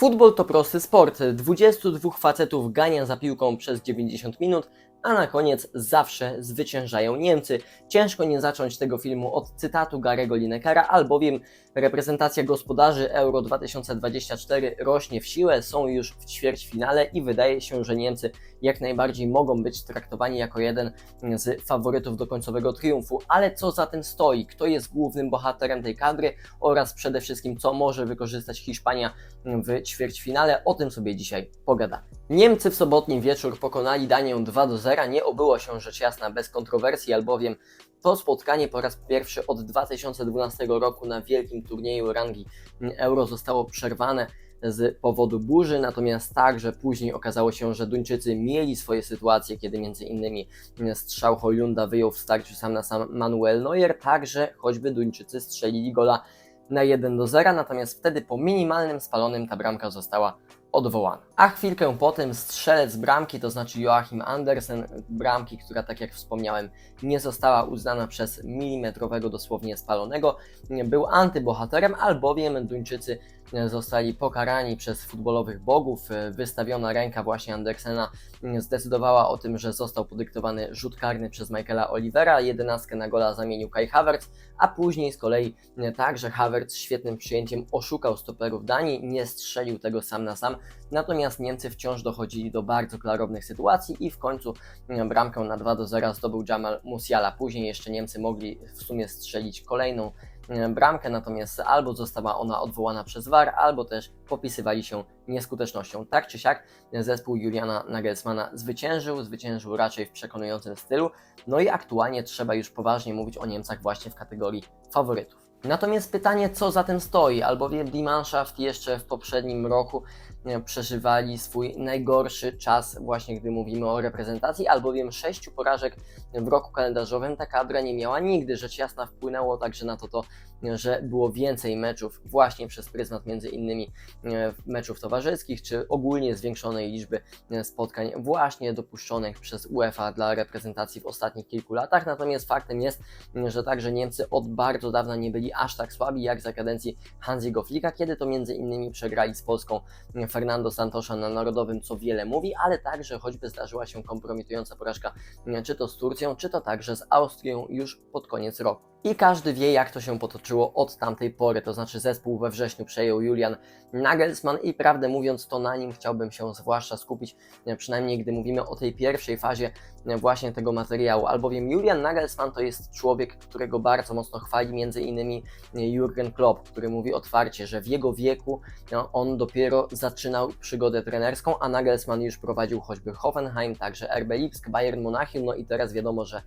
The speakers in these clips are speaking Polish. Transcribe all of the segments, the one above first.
Futbol to prosty sport. 22 facetów gania za piłką przez 90 minut, a na koniec zawsze zwyciężają Niemcy. Ciężko nie zacząć tego filmu od cytatu Garego Linekera, albowiem reprezentacja gospodarzy Euro 2024 rośnie w siłę, są już w ćwierćfinale i wydaje się, że Niemcy jak najbardziej mogą być traktowani jako jeden z faworytów do końcowego triumfu. Ale co za tym stoi? Kto jest głównym bohaterem tej kadry oraz przede wszystkim co może wykorzystać Hiszpania w ćwierćfinale? O tym sobie dzisiaj pogadamy. Niemcy w sobotni wieczór pokonali Danię 2 do 0. Nie obyło się rzecz jasna bez kontrowersji, albowiem to spotkanie po raz pierwszy od 2012 roku na wielkim turnieju rangi Euro zostało przerwane z powodu burzy, natomiast także później okazało się, że Duńczycy mieli swoje sytuacje, kiedy między innymi strzał Hojlunda wyjął w starciu sam na sam Manuel Neuer, także choćby Duńczycy strzelili gola na 1 do 0, natomiast wtedy po minimalnym spalonym ta bramka została odwołana. A chwilkę potem strzelec bramki, to znaczy Joachim Andersen, bramki, która tak jak wspomniałem nie została uznana przez milimetrowego dosłownie spalonego, był antybohaterem, albowiem Duńczycy zostali pokarani przez futbolowych bogów. Wystawiona ręka właśnie Andersena zdecydowała o tym, że został podyktowany rzut karny przez Michaela Olivera. Jedenastkę na gola zamienił Kai Havertz, a później z kolei także Havertz świetnym przyjęciem oszukał stoperów Danii, nie strzelił tego sam na sam. Natomiast Niemcy wciąż dochodzili do bardzo klarownych sytuacji i w końcu bramkę na 2 do 0 zdobył Jamal Musiala. Później jeszcze Niemcy mogli w sumie strzelić kolejną bramkę, natomiast albo została ona odwołana przez VAR, albo też popisywali się nieskutecznością. Tak czy siak zespół Juliana Nagelsmana zwyciężył, zwyciężył raczej w przekonującym stylu, no i aktualnie trzeba już poważnie mówić o Niemcach właśnie w kategorii faworytów. Natomiast pytanie, co za tym stoi, albowiem Die Mannschaft jeszcze w poprzednim roku przeżywali swój najgorszy czas, właśnie gdy mówimy o reprezentacji, albowiem sześciu porażek w roku kalendarzowym ta kadra nie miała nigdy. Rzecz jasna wpłynęło także na to, to że było więcej meczów właśnie przez pryzmat między innymi meczów towarzyskich, czy ogólnie zwiększonej liczby spotkań właśnie dopuszczonych przez UEFA dla reprezentacji w ostatnich kilku latach. Natomiast faktem jest, że także Niemcy od bardzo dawna nie byli aż tak słabi jak za kadencji Hansiego Flicka, kiedy to między innymi przegrali z Polską Fernando Santosza na Narodowym, co wiele mówi, ale także choćby zdarzyła się kompromitująca porażka czy to z Turcją, czy to także z Austrią już pod koniec roku. I każdy wie, jak to się potoczyło od tamtej pory, to znaczy zespół we wrześniu przejął Julian Nagelsmann i prawdę mówiąc, to na nim chciałbym się zwłaszcza skupić, przynajmniej gdy mówimy o tej pierwszej fazie właśnie tego materiału, albowiem Julian Nagelsmann to jest człowiek, którego bardzo mocno chwali między innymi Jurgen Klopp, który mówi otwarcie, że w jego wieku on dopiero zaczynał przygodę trenerską, a Nagelsmann już prowadził choćby Hoffenheim, także RB Lipsk, Bayern Monachium, no i teraz wiadomo, że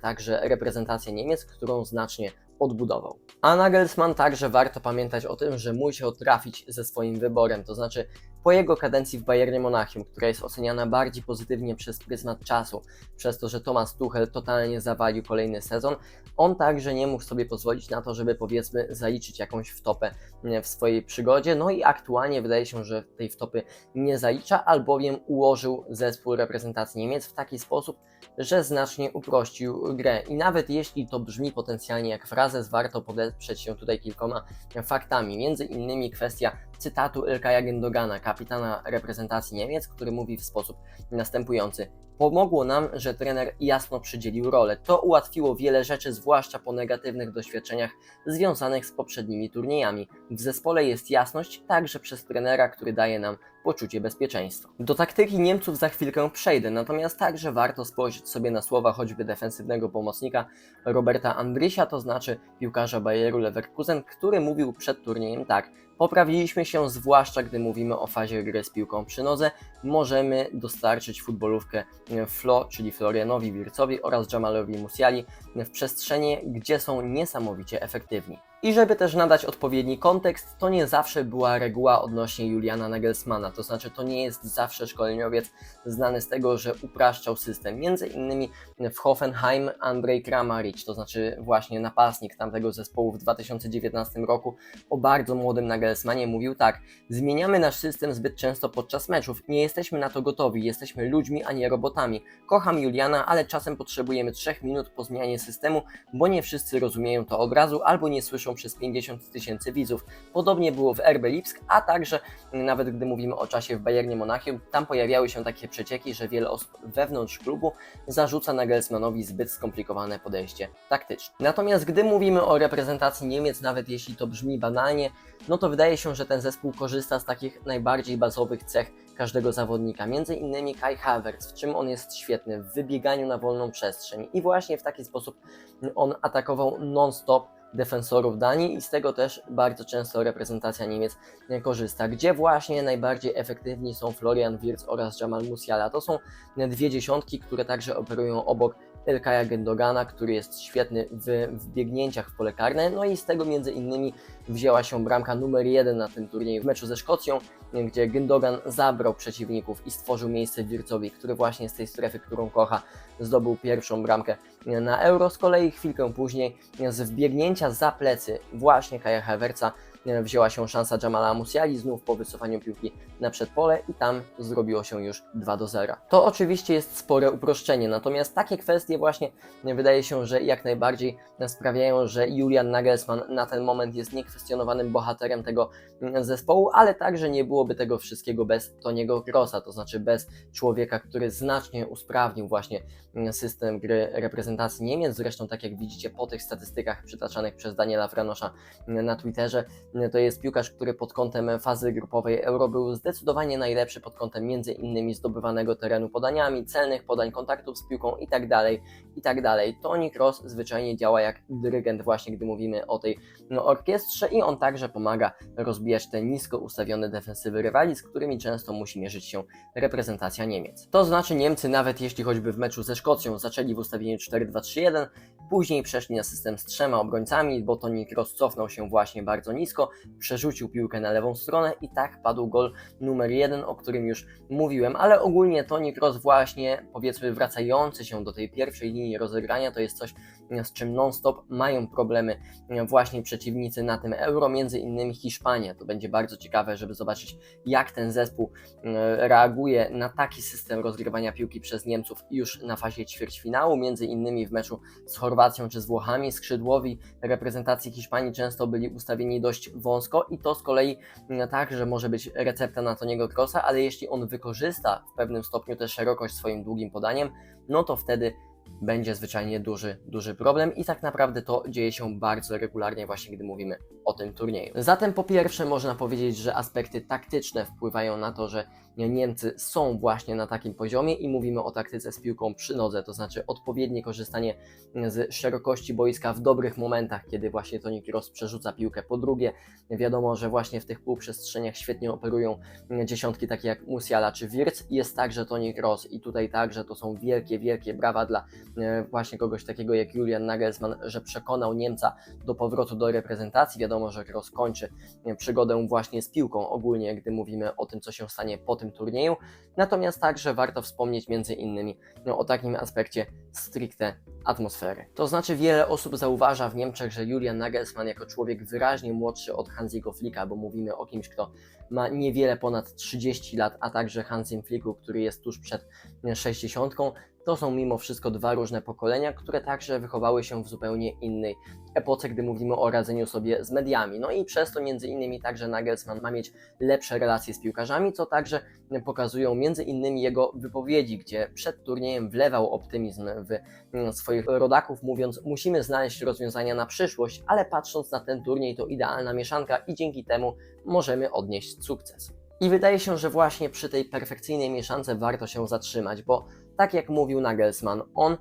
także reprezentacja Niemiec, którą znacznie odbudował. A Nagelsmann także warto pamiętać o tym, że musiał trafić ze swoim wyborem, to znaczy po jego kadencji w Bayernie Monachium, która jest oceniana bardziej pozytywnie przez pryzmat czasu, przez to, że Thomas Tuchel totalnie zawalił kolejny sezon, on także nie mógł sobie pozwolić na to, żeby powiedzmy zaliczyć jakąś wtopę w swojej przygodzie, no i aktualnie wydaje się, że tej wtopy nie zalicza, albowiem ułożył zespół reprezentacji Niemiec w taki sposób, że znacznie uprościł grę. I nawet jeśli to brzmi potencjalnie jak frazes, warto podeprzeć się tutaj kilkoma faktami. Między innymi kwestia cytatu Ilkaja Gündogana, kapitana reprezentacji Niemiec, który mówi w sposób następujący. Pomogło nam, że trener jasno przydzielił rolę. To ułatwiło wiele rzeczy, zwłaszcza po negatywnych doświadczeniach związanych z poprzednimi turniejami. W zespole jest jasność także przez trenera, który daje nam poczucie bezpieczeństwa. Do taktyki Niemców za chwilkę przejdę, natomiast także warto spojrzeć sobie na słowa choćby defensywnego pomocnika Roberta Andrysia, to znaczy piłkarza Bayeru Leverkusen, który mówił przed turniejem tak. Poprawiliśmy się, zwłaszcza gdy mówimy o fazie gry z piłką przy nodze. Możemy dostarczyć futbolówkę Flo, czyli Florianowi Wircowi oraz Jamalowi Musiali w przestrzenie, gdzie są niesamowicie efektywni. I żeby też nadać odpowiedni kontekst, to nie zawsze była reguła odnośnie Juliana Nagelsmana, to znaczy to nie jest zawsze szkoleniowiec znany z tego, że upraszczał system. Między innymi w Hoffenheim Andrzej Kramaric, to znaczy właśnie napastnik tamtego zespołu w 2019 roku o bardzo młodym Nagelsmanie mówił tak, zmieniamy nasz system zbyt często podczas meczów, nie jesteśmy na to gotowi, jesteśmy ludźmi, a nie robotami. Kocham Juliana, ale czasem potrzebujemy 3 minut po zmianie systemu, bo nie wszyscy rozumieją to od razu albo nie słyszą przez 50 tysięcy widzów. Podobnie było w RB Lipsk, a także nawet gdy mówimy o czasie w Bayernie Monachium, tam pojawiały się takie przecieki, że wiele osób wewnątrz klubu zarzuca Nagelsmanowi zbyt skomplikowane podejście taktyczne. Natomiast gdy mówimy o reprezentacji Niemiec, nawet jeśli to brzmi banalnie, no to wydaje się, że ten zespół korzysta z takich najbardziej bazowych cech każdego zawodnika. Między innymi Kai Havertz, w czym on jest świetny, w wybieganiu na wolną przestrzeń. I właśnie w taki sposób on atakował non-stop defensorów Danii i z tego też bardzo często reprezentacja Niemiec korzysta, gdzie właśnie najbardziej efektywni są Florian Wirtz oraz Jamal Musiala. To są dwie dziesiątki, które także operują obok Elkaja Gendogana, który jest świetny w, w biegnięciach w pole karne, no i z tego między innymi wzięła się bramka numer jeden na tym turnieju w meczu ze Szkocją, gdzie Gündogan zabrał przeciwników i stworzył miejsce Wircowi, który właśnie z tej strefy, którą kocha, zdobył pierwszą bramkę na Euro. Z kolei chwilkę później z wbiegnięcia za plecy właśnie Kaja Havertza wzięła się szansa Jamala Musiali znów po wycofaniu piłki na przedpole i tam zrobiło się już 2 do 0. To oczywiście jest spore uproszczenie, natomiast takie kwestie właśnie wydaje się, że jak najbardziej sprawiają, że Julian Nagelsmann na ten moment jest niekwestionowanym bohaterem tego zespołu, ale także nie byłoby tego wszystkiego bez Toniego Krosa, to znaczy bez człowieka, który znacznie usprawnił właśnie system gry reprezentacji Niemiec. Zresztą tak jak widzicie po tych statystykach przytaczanych przez Daniela Franosza na Twitterze, to jest piłkarz, który pod kątem fazy grupowej Euro był zdecydowanie najlepszy pod kątem między innymi zdobywanego terenu podaniami, celnych podań, kontaktów z piłką itd. tak dalej. Tak Toni Kroos zwyczajnie działa jak dyrygent właśnie, gdy mówimy o tej no, orkiestrze i on także pomaga rozbijać te nisko ustawione defensywy rywali, z którymi często musi mierzyć się reprezentacja Niemiec. To znaczy Niemcy nawet jeśli choćby w meczu ze Szkocją zaczęli w ustawieniu 4-2-3-1, później przeszli na system z trzema obrońcami, bo Toni Kroos cofnął się właśnie bardzo nisko, przerzucił piłkę na lewą stronę i tak padł gol numer jeden, o którym już mówiłem, ale ogólnie Toni Kroos właśnie powiedzmy wracający się do tej pierwszej linii rozegrania to jest coś, z czym non-stop mają problemy właśnie przeciwnicy na tym Euro, między innymi Hiszpania. To będzie bardzo ciekawe, żeby zobaczyć jak ten zespół e, reaguje na taki system rozgrywania piłki przez Niemców już na fazie ćwierćfinału, między innymi w meczu z Chorwacją czy z Włochami. Skrzydłowi reprezentacji Hiszpanii często byli ustawieni dość wąsko i to z kolei także może być recepta na Toniego Krosa, ale jeśli on wykorzysta w pewnym stopniu tę szerokość swoim długim podaniem, no to wtedy będzie zwyczajnie duży, duży problem i tak naprawdę to dzieje się bardzo regularnie właśnie, gdy mówimy o tym turnieju. Zatem po pierwsze można powiedzieć, że aspekty taktyczne wpływają na to, że Niemcy są właśnie na takim poziomie i mówimy o taktyce z piłką przy nodze, to znaczy odpowiednie korzystanie z szerokości boiska w dobrych momentach, kiedy właśnie Toni Kroos przerzuca piłkę. Po drugie, wiadomo, że właśnie w tych półprzestrzeniach świetnie operują dziesiątki takie jak Musiala czy Wirtz. Jest także Toni Kroos i tutaj także to są wielkie, wielkie brawa dla e, właśnie kogoś takiego jak Julian Nagelsmann, że przekonał Niemca do powrotu do reprezentacji. Wiadomo, że Kroos kończy przygodę właśnie z piłką ogólnie, gdy mówimy o tym, co się stanie po tym tym turnieju. Natomiast także warto wspomnieć między innymi no, o takim aspekcie stricte atmosfery. To znaczy wiele osób zauważa w Niemczech, że Julian Nagelsmann jako człowiek wyraźnie młodszy od Hansiego Flicka, bo mówimy o kimś, kto ma niewiele ponad 30 lat, a także Hansim Flicku, który jest tuż przed 60, to są mimo wszystko dwa różne pokolenia, które także wychowały się w zupełnie innej epoce, gdy mówimy o radzeniu sobie z mediami. No i przez to między innymi także Nagelsmann ma mieć lepsze relacje z piłkarzami, co także pokazują między innymi jego wypowiedzi, gdzie przed turniejem wlewał optymizm w mm, swoich rodaków, mówiąc musimy znaleźć rozwiązania na przyszłość, ale patrząc na ten turniej to idealna mieszanka i dzięki temu możemy odnieść sukces. I wydaje się, że właśnie przy tej perfekcyjnej mieszance warto się zatrzymać, bo tak jak mówił Nagelsmann, on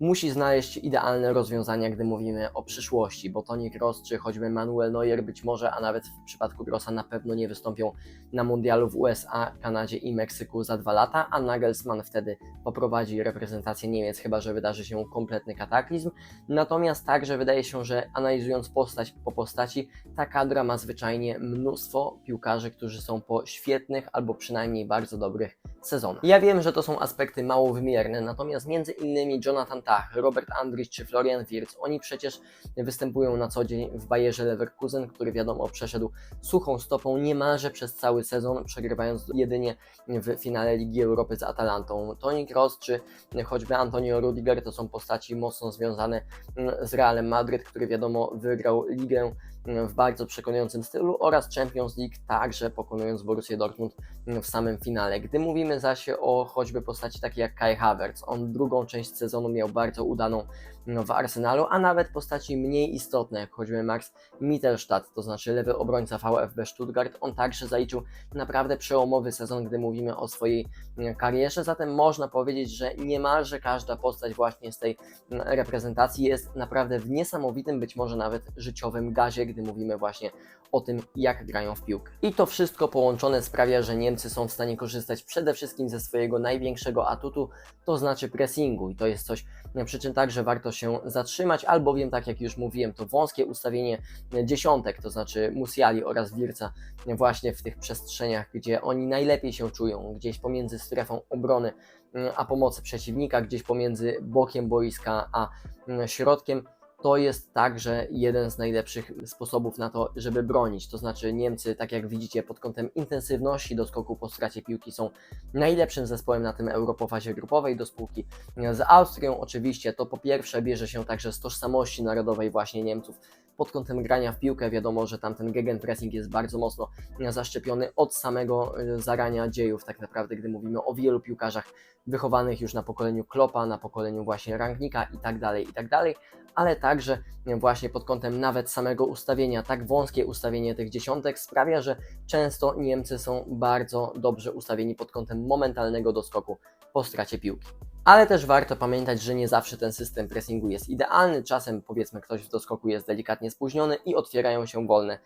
musi znaleźć idealne rozwiązania, gdy mówimy o przyszłości, bo Toni Kroos czy choćby Manuel Neuer być może, a nawet w przypadku Grossa na pewno nie wystąpią na mundialu w USA, Kanadzie i Meksyku za dwa lata, a Nagelsmann wtedy poprowadzi reprezentację Niemiec, chyba że wydarzy się kompletny kataklizm. Natomiast także wydaje się, że analizując postać po postaci, ta kadra ma zwyczajnie mnóstwo piłkarzy, którzy są po świetnych albo przynajmniej bardzo dobrych sezonach. Ja wiem, że to są aspekty mało wymierne, natomiast między innymi Jonathan Robert Andrich czy Florian Wirtz, oni przecież występują na co dzień w Bayerze Leverkusen, który wiadomo przeszedł suchą stopą niemalże przez cały sezon, przegrywając jedynie w finale Ligi Europy z Atalantą. Toni Kroos czy choćby Antonio Rudiger to są postaci mocno związane z Realem Madryt, który wiadomo wygrał Ligę w bardzo przekonującym stylu oraz Champions League także pokonując Borussię Dortmund w samym finale. Gdy mówimy zaś o choćby postaci takiej jak Kai Havertz, on drugą część sezonu miał bardzo udaną w Arsenalu, a nawet postaci mniej istotne, jak choćby Max Mittelstadt, to znaczy lewy obrońca VfB Stuttgart, on także zaliczył naprawdę przełomowy sezon, gdy mówimy o swojej karierze, zatem można powiedzieć, że niemalże każda postać właśnie z tej reprezentacji jest naprawdę w niesamowitym, być może nawet życiowym gazie, gdy mówimy właśnie o tym, jak grają w piłkę. I to wszystko połączone sprawia, że Niemcy są w stanie korzystać przede wszystkim ze swojego największego atutu, to znaczy pressingu. I to jest coś, przy czym także warto się zatrzymać, albowiem, tak jak już mówiłem, to wąskie ustawienie dziesiątek, to znaczy Musiali oraz Wirca, właśnie w tych przestrzeniach, gdzie oni najlepiej się czują, gdzieś pomiędzy strefą obrony a pomocy przeciwnika, gdzieś pomiędzy bokiem boiska a środkiem to jest także jeden z najlepszych sposobów na to, żeby bronić. To znaczy Niemcy, tak jak widzicie, pod kątem intensywności do skoku po stracie piłki są najlepszym zespołem na tym euro po fazie grupowej do spółki z Austrią. Oczywiście to po pierwsze bierze się także z tożsamości narodowej właśnie Niemców. Pod kątem grania w piłkę. Wiadomo, że tam ten gegenpressing jest bardzo mocno zaszczepiony od samego e, zarania dziejów, tak naprawdę, gdy mówimy o wielu piłkarzach wychowanych już na pokoleniu Klopa, na pokoleniu właśnie Rangnika i tak dalej, i tak dalej, ale także właśnie pod kątem nawet samego ustawienia, tak wąskie ustawienie tych dziesiątek sprawia, że często Niemcy są bardzo dobrze ustawieni pod kątem momentalnego doskoku po stracie piłki. Ale też warto pamiętać, że nie zawsze ten system pressingu jest idealny. Czasem powiedzmy ktoś w doskoku jest delikatnie spóźniony i otwierają się wolne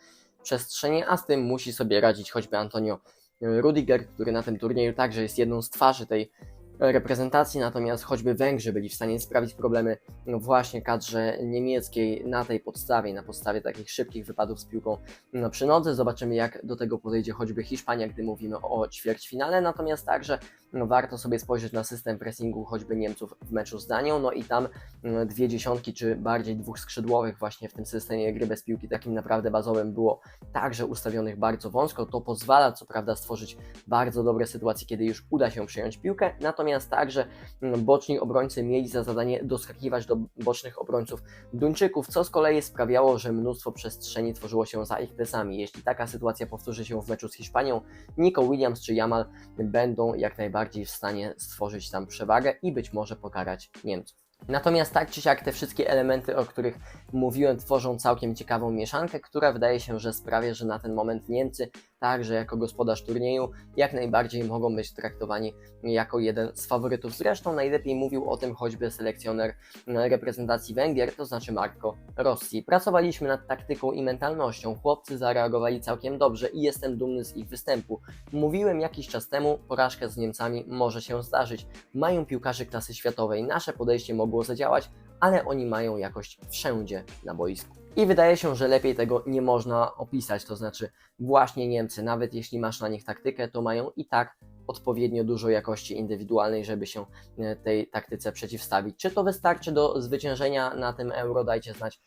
przestrzenie, a z tym musi sobie radzić choćby Antonio Rudiger, który na tym turnieju także jest jedną z twarzy tej reprezentacji, natomiast choćby Węgrzy byli w stanie sprawić problemy właśnie kadrze niemieckiej na tej podstawie, na podstawie takich szybkich wypadów z piłką no przy nodze. Zobaczymy jak do tego podejdzie choćby Hiszpania, gdy mówimy o ćwierćfinale, natomiast także warto sobie spojrzeć na system pressingu choćby Niemców w meczu z Danią, no i tam no, dwie dziesiątki, czy bardziej dwóch skrzydłowych właśnie w tym systemie gry bez piłki takim naprawdę bazowym było także ustawionych bardzo wąsko, to pozwala co prawda stworzyć bardzo dobre sytuacje, kiedy już uda się przyjąć piłkę, natomiast także mm, boczni obrońcy mieli za zadanie doskakiwać do bocznych obrońców Duńczyków, co z kolei sprawiało, że mnóstwo przestrzeni tworzyło się za ich plecami. Jeśli taka sytuacja powtórzy się w meczu z Hiszpanią, Nico Williams czy Jamal będą jak najbardziej bardziej w stanie stworzyć tam przewagę i być może pokarać Niemców. Natomiast tak czy siak te wszystkie elementy, o których mówiłem, tworzą całkiem ciekawą mieszankę, która wydaje się, że sprawia, że na ten moment Niemcy, także jako gospodarz turnieju, jak najbardziej mogą być traktowani jako jeden z faworytów. Zresztą najlepiej mówił o tym choćby selekcjoner reprezentacji Węgier, to znaczy Marco Rossi. Pracowaliśmy nad taktyką i mentalnością. Chłopcy zareagowali całkiem dobrze i jestem dumny z ich występu. Mówiłem jakiś czas temu, porażka z Niemcami może się zdarzyć. Mają piłkarzy klasy światowej. Nasze podejście mogło zadziałać, ale oni mają jakość wszędzie na boisku. I wydaje się, że lepiej tego nie można opisać, to znaczy właśnie Niemcy, nawet jeśli masz na nich taktykę, to mają i tak odpowiednio dużo jakości indywidualnej, żeby się e, tej taktyce przeciwstawić. Czy to wystarczy do zwyciężenia na tym euro? Dajcie znać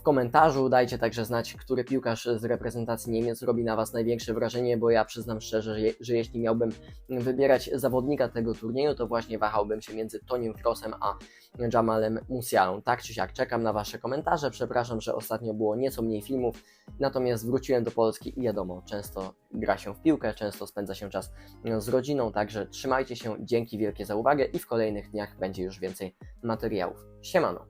w komentarzu. Dajcie także znać, który piłkarz z reprezentacji Niemiec robi na Was największe wrażenie, bo ja przyznam szczerze, że, je, że jeśli miałbym wybierać zawodnika tego turnieju, to właśnie wahałbym się między Tonim Kroosem a Jamalem Musialą. Tak czy siak, czekam na Wasze komentarze. Przepraszam, że ostatnio było nieco mniej filmów, natomiast wróciłem do Polski i wiadomo, często gra się w piłkę, często spędza się czas z rodziną, także trzymajcie się, dzięki wielkie za uwagę i w kolejnych dniach będzie już więcej materiałów. Siemano!